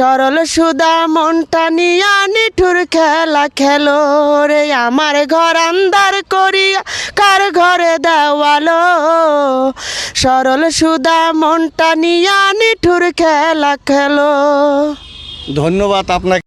সরল সুদা মনটা নিয়া নিঠুর খেলা খেলো রে, আমার ঘর আন্দার করিয়া কার ঘরে দেওয়ালো? সরল সুদা মনটা নিয়া নিঠুর খেলা খেলো। ধন্যবাদ আপনাকে।